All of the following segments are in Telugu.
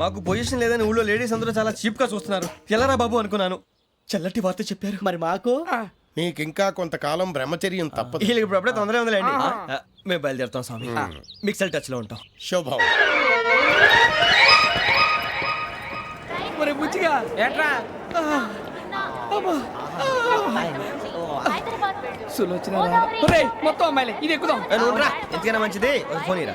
మాకు పొజిషన్ లేదని ఊళ్ళో లేడీస్ అందరూ చాలా చీప్గా చూస్తున్నారు. ఎలారా బాబు అనుకున్నాను. చల్లటి వార్త చెప్పారు. మరి మాకు? నీకింకా కొంతకాలం బ్రహ్మచర్యం తప్పదు. వీళ్ళకి ఇప్పుడు అప్పుడే తొందరగా ఉందిలేండి. ఆ, మేము బయలుదేరుతాం స్వామి. మిక్సల్ టచ్లో ఉంటాం. శుభం. మరి బుచ్చిగా ఏట్రా? సులోచన ఒరేయ్, మొత్తం అమ్మాయిలే. ఇది ఎక్కుదాం. ఏ. ఎందుకైనా మంచిది? ఫోన్ ఇరా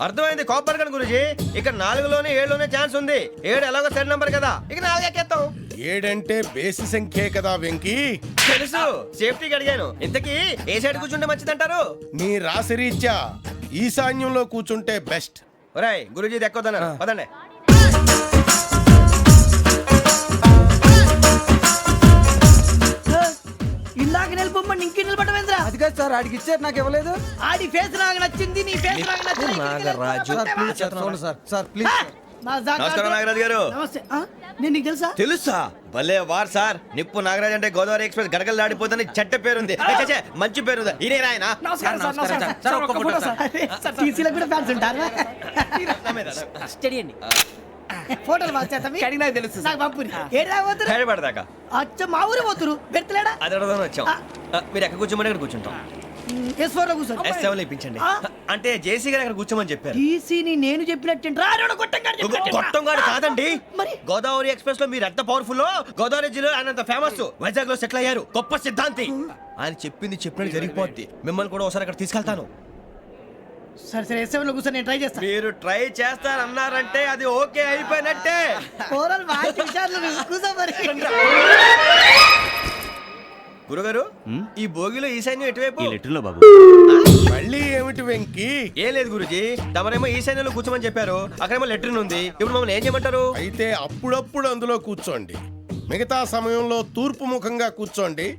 అర్థమైంది కాపర్ కానీ గురూజీ. ఇక్కడ నాలుగులోనే ఏడులోనే ఛాన్స్ ఉంది. ఏడు ఎలాగో సెడ్ నంబర్ కదా. ఇక నాలుగు ఎక్కేస్తాం. ఏడంటే బేసి సంఖ్యే కదా వెంకీ. తెలుసు. సేఫ్టీకి అడిగాను. ఇంతకీ ఏ సైడ్ కూర్చుంటే మంచిదంటారు? నీ రాశి రీత్యా ఈశాన్యంలో కూర్చుంటే బెస్ట్. ఒరాయ్ గురూజీ దెక్కొద్దన్నారు పదండి. కాదు సార్ ఆడికి ఇచ్చారు నాకు ఇవ్వలేదు. ఆడి ఫేస్ నాకు నచ్చింది నీ ఫేస్ నాకు నచ్చింది నాగరాజు. చూడండి సార్ సార్ ప్లీజ్ నమస్కారం నాగరాజు గారు. నమస్తే. ఆ? నేను నీకు తెలుసా? తెలుసా? భలే వార్ సార్. నిప్పు నాగరాజ్ అంటే గోదావరి ఎక్స్ప్రెస్ గడగలు దాడిపోతుంది చెట్ట పేరుంది. ఏ, మంచి పేరుంది. ఇదే ఆయన నమస్కారం సార్ నమస్కారం సార్. సార్, ఒక్క ఫోటో సార్. అరే, సార్. టీసీలో కూడా ఫ్యాన్స్ ఉంటారా? స్టడీ అండి. ఫోటోలు మార్చేస్తాం కడిగి నాకు తెలుసు నాకు పంపుని. ఏడా పోతురు? హైదరాబాద్దాకా? అచ్చ మా ఊరు పోతురు? పెడతలేడా? అది వచ్చాం. మీరు ఎక్కడ కూర్చోమని అక్కడ కూర్చుంటాం. ఎస్ ఫోర్లో కూర్చోండి ఎస్ సెవెన్ ఇప్పించండి? అంటే జేసీ గారు అక్కడ కూర్చోమని చెప్పారు. టీసీని నేను చెప్పినట్టు రాడు గొట్టం గారు కాదండి. మరి? గోదావరి ఎక్స్ప్రెస్లో మీరు ఎంత పవర్ఫుల్ గోదావరి జిల్లా ఆయన అంత ఫేమస్ వైజాగ్లో సెటిల్ అయ్యారు. గొప్ప సిద్ధాంతి. ఆయన చెప్పింది చెప్పినట్టు జరిగిపోద్ది. మిమ్మల్ని కూడా ఒకసారి అక్కడ తీసుకెళ్తాను. సరే సరే ఎస్ సెవెన్లో కూర్చొని నేను ట్రై చేస్తాను మీరు ట్రై చేస్తారన్నారంటే అది ఓకే అయిపోయినట్టే. విషయాలు కూర్చో మరి. గురుగారు ఈ భోగిలో ఈశాన్యం ఎటువైపు? లెటర్లో బాబు. మళ్ళీ ఏమిటి వెంకీ? ఏం లేదు గురుజీ తమరేమో ఈశాన్యంలో కూర్చోమని చెప్పారు. అక్కడేమో లెటర్ ఉంది. ఇప్పుడు మమ్మల్ని ఏం చేయమంటారు? అయితే అప్పుడప్పుడు అందులో కూర్చోండి. మిగతా సమయంలో తూర్పు ముఖంగా కూర్చోండి.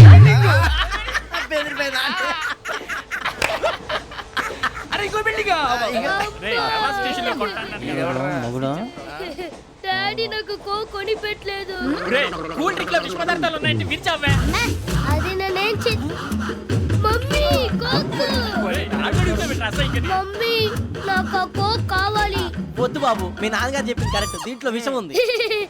అరే ఇంకో బిల్డింగ్ డాడీ నాకు కో కొని పెట్టలేదు కూల్ డ్రింక్లో విష పదార్థాలు ఉన్నాయంటే విరిచావే. అది నేనేం చే మమ్మీ కోక్. మమ్మీ నాకు కోక్ కావాలి. వద్దు బాబు మీ నాన్నగారు చెప్పింది కరెక్ట్ దీంట్లో విషయం ఉంది.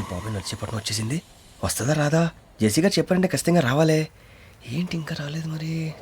ఈ అయ్యి బాబాయ్ నడిచేపట్నం వచ్చేసింది? వస్తుందా రాదా? జెసీ గారు చెప్పారంటే ఖచ్చితంగా రావాలే. ఏంటి ఇంకా రాలేదు మరి?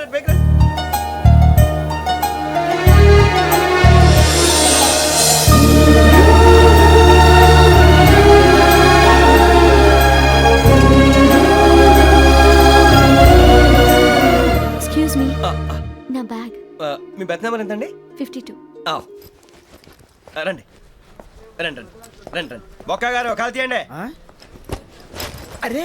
రండి రండి బైక్ ఎక్స్క్యూజ్ మీ నా బ్యాగ్. మీ బెత్ నెంబర్ ఎంతండి? Fifty two. రండి. రండి రండి. రండి రండి. బొక్క గారు కాల్ తీయండి. అరే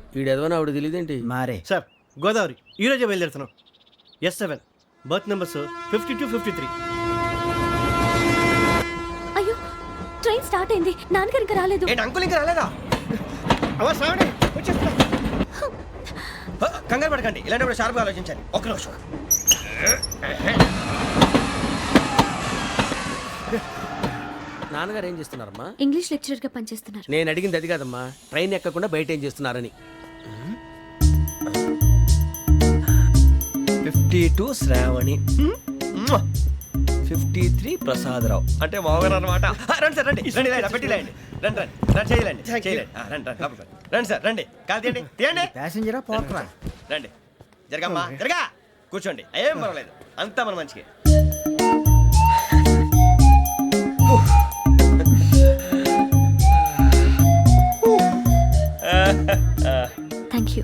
ఈడెదవని ఆవిడ తెలియదేంటి మారే. సార్ గోదావరి. ఈ రోజే బయలుదేరుతున్నాం. S seven. Berth numbers fifty two fifty three. అయ్యో ట్రైన్ స్టార్ట్ అయింది. నాన్నగారు ఇంకా రాలేదు. ఏంటి అంకుల్ ఇంకా రాలేదా? అవ్వ శ్రావణి వచ్చేస్తున్నా. హ, కంగారు పడకండి. ఇలాంటప్పుడు షార్ప్గా ఆలోచించండి ఒక్క నిమిషం. నాన్నగారు ఏం చేస్తున్నారమ్మా? ఇంగ్లీష్ లెక్చరర్గా పనిచేస్తున్నారు. నేను అడిగింది అది కాదమ్మా. ట్రైన్ ఎక్కకుండా బయట ఏం చేస్తున్నారని. Fifty two Shravani. Fifty three Prasadarao. అంటే మామగారు అనమాట రండి సార్ రండి. రండి ఇలా పెట్టి లేండి రండి రండి. రండి చేయలేండి చేయలేండి రండి రండి రండి. రండి సార్ రండి. కాదు తీయండి తీయండి. ప్యాసింజరా పోట్రా రండి జరగమ్మా జరగా. కూర్చోండి. ఏం పర్వాలేదు. అంతా మన మంచికి. థ్యాంక్ యూ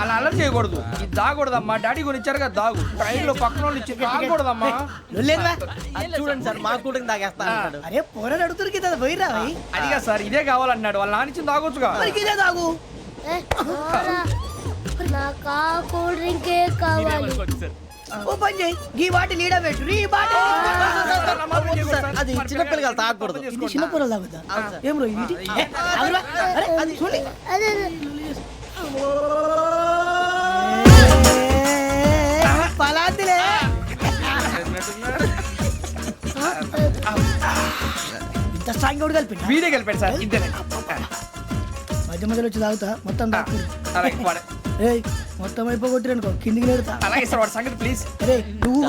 అలా అలర్ చేయకూడదు ఇది దాగకూడదమ్మా డాడీ కొని ఇచ్చారు కదా దాగు ట్రైన్లో పక్కన వాళ్ళు ఇచ్చి దాగకూడదమ్మా అది చూడండి సార్ మా కూడా తాగేస్తా అంటాడు అరే పోరాడు అడుగుతారు కదా పోయిరా అదిగా సార్ ఇదే కావాలన్నాడు వాళ్ళ నాన్న ఇచ్చింది తాగొచ్చుగా ఇదే తాగు నాకు ఆ కూల్ డ్రింకే కావాలి ఓ పని చేయి ఈ బాటి లీడ పెట్టు ఈ బాటి అది చిన్నపిల్లలు తాగకూడదు ఇది చిన్న పొరలు తాగుతా ఏం రో చూడండి అదే పలాతిలే ఇంత స్ట్రాంగ్ కూడా కలిపి వీడే గెలిపాడు సార్ ఇద్దరే మధ్య మధ్యలో వచ్చి తాగుతా మొత్తం ఏయ్ మొత్తం అయిపోగొట్టిరనుకో కిందికి నేడుతా అలాగే సార్ వాడు సంగతి ప్లీజ్ అరే నువ్వు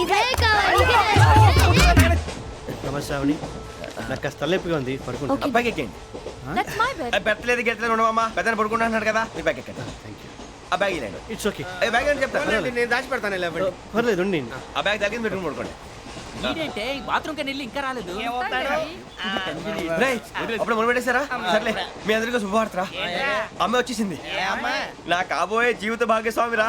ఇదే. నమస్తే ఆవిడ నాకు కాస్త తలెప్పిగా ఉంది పడుకుంటా. బ్యాగ్ ఎక్కండి That's my bed. ఆ, పెట్టలేదు గెట్టలేదు ఉండవమ్మా పెద్దని పడుకుంటున్నాడు కదా. మీ బ్యాగ్ ఎక్కండి. ఆ బ్యాగ్ ఇలాండి ఇట్స్ ఓకే ఏ బ్యాగ్ అని చెప్తాను నేను దాచి పెడతాను లేవండి పర్లేదు ఉండి ఆ బ్యాగ్ తగ్గింది పెట్టుకుని పడుకోండి. రేయ్, అప్పుడు మొదలు పెట్టేశారా? సర్లే మీ అందరికీ శుభవార్తరా అమ్మ వచ్చేసింది. నా కాబోయే జీవిత భాగ్యస్వామిరా.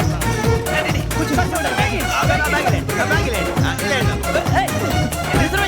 Bag bag